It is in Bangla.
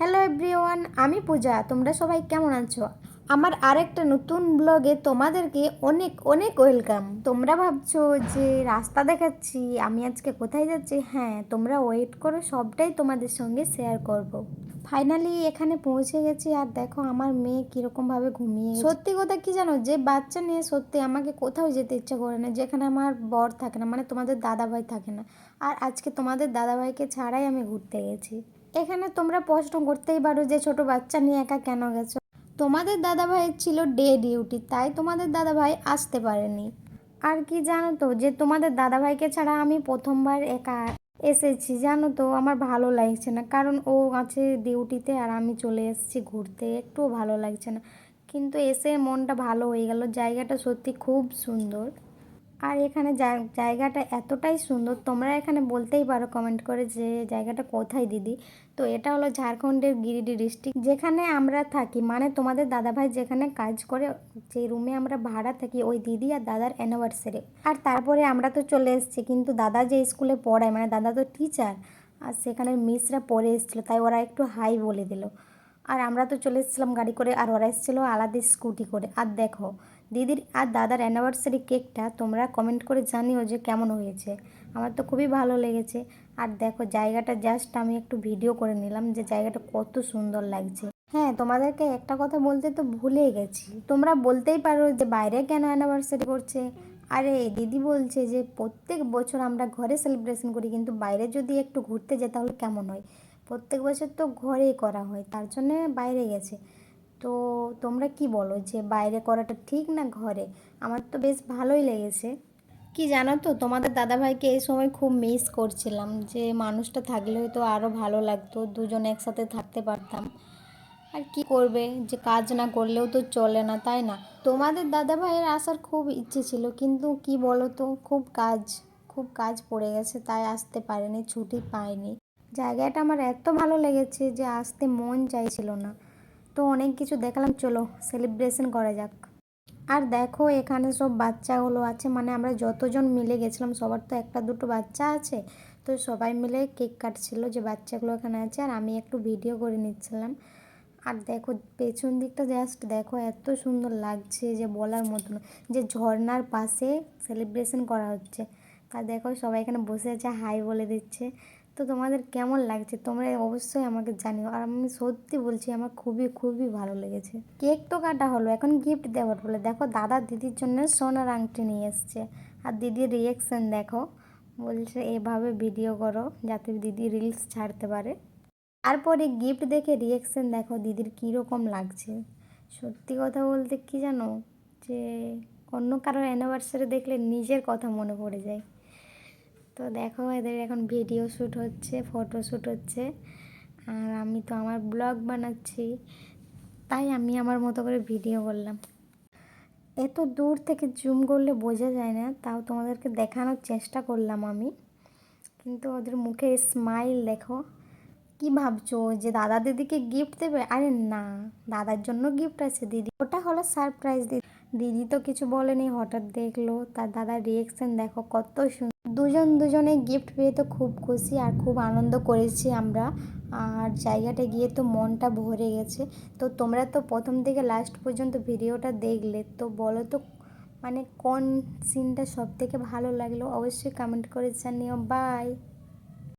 হ্যালো এভরিওয়ান আমি পূজা, তোমরা সবাই কেমন আছো? আমার আরেকটা নতুন ব্লগে তোমাদেরকে অনেক অনেক ওয়েলকাম তোমরা ভাবছ যে রাস্তা দেখাচ্ছি, আমি আজকে কোথায় যাচ্ছি? হ্যাঁ তোমরা ওয়েট করো, সবটাই তোমাদের সঙ্গে শেয়ার করব। ফাইনালি এখানে পৌঁছে গেছি, আর দেখো আমার মেয়ে কীরকমভাবে ঘুমিয়ে সত্যি কথা কি জানো, যে বাচ্চা নিয়ে সত্যি আমাকে কোথাও যেতে ইচ্ছা করে না, যেখানে আমার বর থাকে না মানে তোমাদের দাদাভাই থাকে না। আর আজকে তোমাদের দাদাভাইকে ছাড়াই আমি ঘুরতে গেছি। এখানে তোমরা প্রশ্ন করতেই পারো যে ছোট বাচ্চা নিয়ে একা কেন গেছো। তোমাদের দাদাভাইয়ের ছিল ডে ডিউটি, তাই তোমাদের দাদাভাই আসতে পারেনি। আর কি জানো তো, যে তোমাদের দাদাভাইকে ছাড়া আমি প্রথমবার একা এসেছি, জানো তো, আমার ভালো লাগছে না। কারণ ও আছে ডিউটিতে আর আমি চলে এসেছি ঘুরতে, একটুও ভালো লাগছে না। কিন্তু এসে মনটা ভালো হয়ে গেল, জায়গাটা সত্যি খুব সুন্দর। আর এখানে জায়- জায়গাটা এতটাই সুন্দর, তোমরা এখানে বলতেই পারো কমেন্ট করে যে জায়গাটা কোথায় দিদি। তো এটা হলো ঝাড়খণ্ডের গিরিডি ডিস্ট্রিক্ট যেখানে আমরা থাকি। মানে তোমাদের দাদাভাই যেখানে কাজ করে, যে রুমে আমরা ভাড়া থাকি, ওই দিদি আর দাদার অ্যানিভার্সারি আর তারপরে আমরা তো চলে এসেছি, কিন্তু দাদা যে স্কুলে পড়ায় মানে দাদা তো টিচার আর সেখানে মিসরা পড়ে এসেছিল, তাই ওরা একটু হাই বলে দিল। আর আমরা তো চলে এসেছিলাম গাড়ি করে, আর ওরা এসেছিল আলাদা স্কুটি করে। আর দেখো দিদির আর দাদার অ্যানিভার্সারি কেকটা তোমরা কমেন্ট করে জানিও যে কেমন হয়েছে। আমার তো খুবই ভালো লেগেছে। আর দেখো, জায়গাটা জাস্ট আমি একটু ভিডিও করে নিলাম যে জায়গাটা কত সুন্দর লাগছে। হ্যাঁ তোমাদেরকে একটা কথা বলতে তো ভুলে গেছি। তোমরা বলতেই পারো যে বাইরে কেন অ্যানিভার্সারি করছে? আরে, দিদি বলছে যে প্রত্যেক বছর আমরা ঘরে সেলিব্রেশন করি, কিন্তু বাইরে যদি একটু ঘুরতে যাই তাহলে কেমন হয়? প্রত্যেক বছর তো ঘরেই করা হয়, তার জন্য বাইরে গেছে। তো তোমরা কি বলো যে বাইরে করাটা ঠিক না ঘরে? আমার তো বেশ ভালোই লেগেছে। কি জানো তো, তোমাদের দাদাভাইকে এই সময় খুব মিস করছিলাম যে মানুষটা থাকলে হয়তো আরও ভালো লাগতো, দুজন একসাথে থাকতে পারতাম। আর কি করবে, যে কাজ না করলেও তো চলে না, তাই না? তোমাদের দাদাভাইয়ের আসার খুব ইচ্ছে ছিল, কিন্তু কি বলো তো, খুব কাজ খুব কাজ পড়ে গেছে, তাই আসতে পারেনি, ছুটি পায়নি জায়গাটা আমার এত ভালো লেগেছে যে আসতে মন চাইছিল না। তো অনেক কিছু দেখালাম, চলো সেলিব্রেশন করা যাক। আর দেখো এখানে সব বাচ্চাগুলো আছে মানে আমরা যতজন মিলে গেছিলাম, সবার তো একটা দুটো বাচ্চা আছে। তো সবাই মিলে কেক কাটছিল যে বাচ্চাগুলো এখানে আছে, আর আমি একটু ভিডিও করে নিচ্ছিলাম। আর দেখো পেছন দিকটা জাস্ট দেখো এত সুন্দর লাগছে যে বলার মতন, যে ঝর্নার পাশে সেলিব্রেশন করা হচ্ছে। তা দেখো সবাই এখানে বসে আছে হাই বলে দিচ্ছে। তো তোমাদের কেমন লাগছে? তোমরা অবশ্যই আমাকে জানিও। আর আমি সত্যি বলছি, আমার খুবই খুবই ভালো লেগেছে। কেক তো কাটা হলো, এখন গিফট দেওয়ার বলে। দেখো, দাদা দিদির জন্য সোনার আংটি নিয়ে এসছে। আর দিদির রিয়েকশন দেখো, বলছে, এভাবে ভিডিও করো, যাতে দিদি রিলস ছাড়তে পারে। তারপরে গিফট দেখে রিয়েকশন দেখো, দিদির কীরকম লাগছে। সত্যি কথা বলতে কি জানো? যে, অন্য কারোর অ্যানিভার্সারি দেখলে নিজের কথা মনে পড়ে যায়। তো দেখো এদের এখন ভিডিও শ্যুট হচ্ছে ফটো শ্যুট হচ্ছে। আর আমি তো আমার ব্লগ বানাচ্ছি, তাই আমি আমার মতো করে ভিডিও করলাম এত দূর থেকে জুম করলে বোঝা যায় না, তাও তোমাদেরকে দেখানোর চেষ্টা করলাম আমি। কিন্তু ওদের মুখে স্মাইল দেখো, কি ভাবছ যে দাদা দিদিকে গিফট দেবে? আরে না, দাদার জন্য গিফট আছে, দিদি। ওটা হলো সারপ্রাইজ দিদি। দিদি তো কিছু বলেনি, হঠাৎ দেখল, তার দাদার রিয়েকশন দেখো কত সুন্দর দুজন দুজনে গিফট পেয়ে তো খুব খুশি আর খুব আনন্দ করেছি আমরা। আর জায়গাটা গিয়ে তো মনটা ভরে গেছে। তো তোমরা তো প্রথম থেকে লাস্ট পর্যন্ত ভিডিওটা দেখলে, তো বলো তো মানে কোন সিনটা সব থেকে ভালো লাগল? অবশ্যই কমেন্ট করে জানিও। বাই